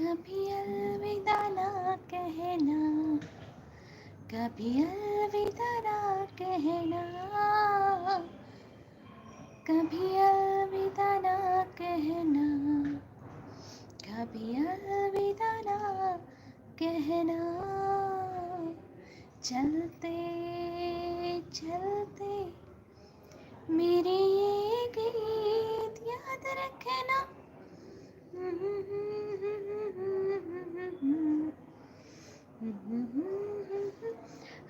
कभी अलविदा ना कहना, कभी अलविदा ना कहना। कभी अलविदा ना कहना, कभी अलविदा ना कहना। चलते चलते, मेरे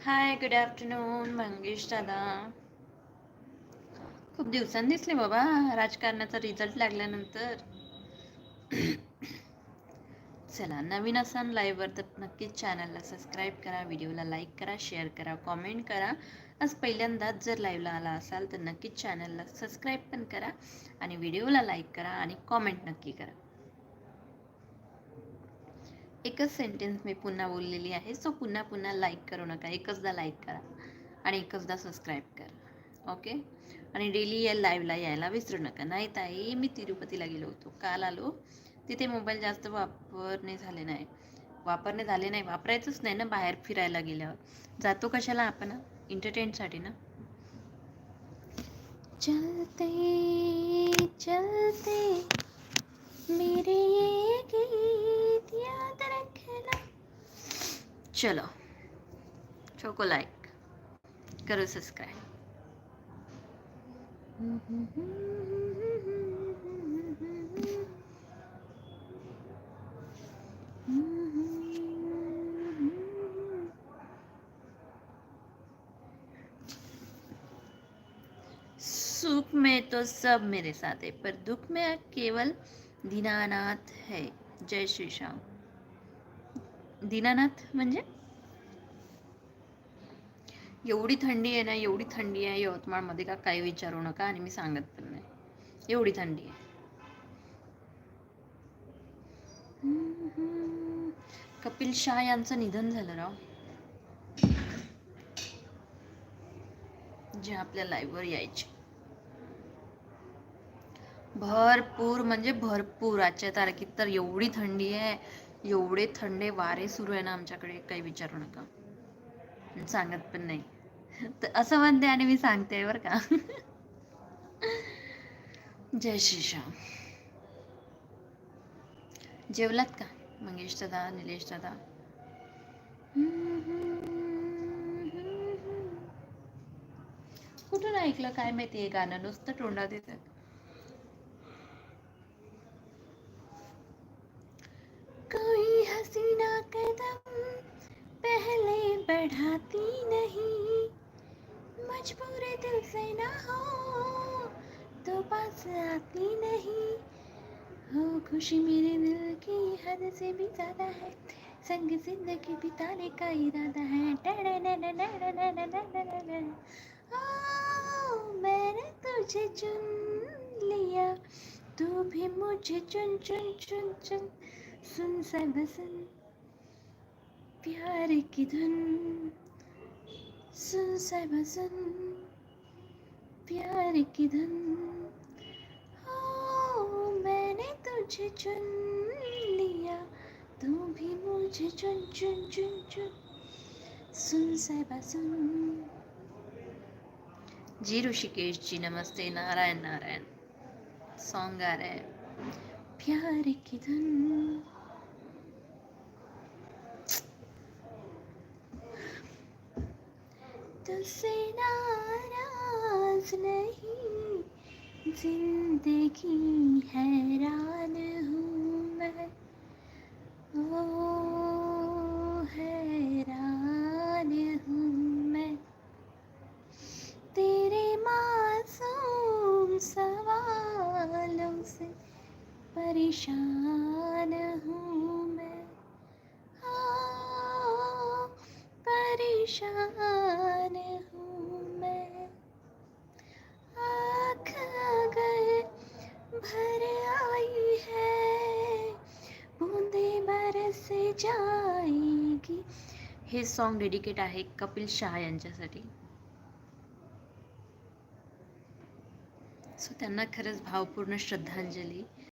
हाय गुड आफ्टरनून मंगेश दादा. खूप दिवसांनी दिसले बाबा राजकारणाचा रिझल्ट लागल्यानंतर. चला नवीन असाल लाईव्हवर तर नक्कीच चॅनलला सबस्क्राईब करा व्हिडिओला लाईक करा शेअर करा कॉमेंट करा. आज पहिल्यांदाच जर लाईव्हला आला असाल तर नक्कीच चॅनलला सबस्क्राईब पण करा आणि व्हिडिओला लाईक करा आणि कॉमेंट नक्की करा. एकच सेंटेन्स मी पुन्हा बोललेली आहे. सो पुन्हा पुन्हा लाईक करू नका. एकचदा लाईक करा आणि एकचदा सबस्क्राईब करा. ओके आणि डेली या लाईव्हला यायला विसरू नका. नाही ताई मी तिरुपतीला गेलो होतो. काल आलो. तिथे मोबाईल जास्त वापरणे झाले नाही. वापरणे झाले नाही. वापरायचंच नाही ना बाहेर फिरायला गेल्यावर. जातो कशाला आपण? एंटरटेनसाठी ना? चलते चलते. मेरे ये गीत याद चलो चोको लाइक करो सब्सक्राइब सुख में तो सब मेरे साथ है, पर दुख में केवल दीनानाथ है। जय श्री श्याम। दीनानाथ म्हणजे? एवढी थंडी आहे ना एवढी थंडी आहे यवतमाळमध्ये का काही विचारू नका आणि मी सांगत पण नाही. एवढी थंडी आहे. कपिल शाह यांचं निधन झालं राव. जे आपल्या लाईव्हवर यायचे. भरपूर म्हणजे भरपूर. आजच्या तारखेत तर एवढी थंडी आहे. एवढे थंडे वारे सुरू आहे ना आमच्याकडे काही विचारू नका. सांगत पण नाही. तर असं म्हणते आणि मी सांगते बरं का? जय श्री श्याम. जेवलात का? मंगेश दादा निलेश दादा? कुठून ऐकलं काय माहिती हे गाणं? नुसतं तोंडात येतं. कोई हसीना कदम पहले बढ़ाती नहीं मजबूर दिल से ना हो तो पास आती नहीं हो खुशी मेरे दिल की हद से भी ज़्यादा है संग ज़िंदगी बिताने का इरादा है मैंने तुझे चुन लिया तू भी मुझे चुन चुन चुन चुन सुन सब सुन प्यार की धुन। सुन सब सुन प्यार की धुन। ओ, मैंने तुझे चुन लिया, तू भी मुझे चुन चुन चुन चुन। सुन सब सुन जी ऋषिकेश जी, नमस्ते, नारायण नारायण। सॉन्ग आ रहा है। प्यार की धुन। तुझसे नाराज़ नहीं ज़िंदगी हैरान हूँ मैं। ओ परेशान हूँ मैं। हाँ, परेशान हूँ मैं। आँख अगर भर आई है बूंदे बरस जाएगी। हे सॉन्ग डेडिकेट आहे कपिल शहा यांच्यासाठी. सो त्यांना खरंच भावपूर्ण श्रद्धांजली.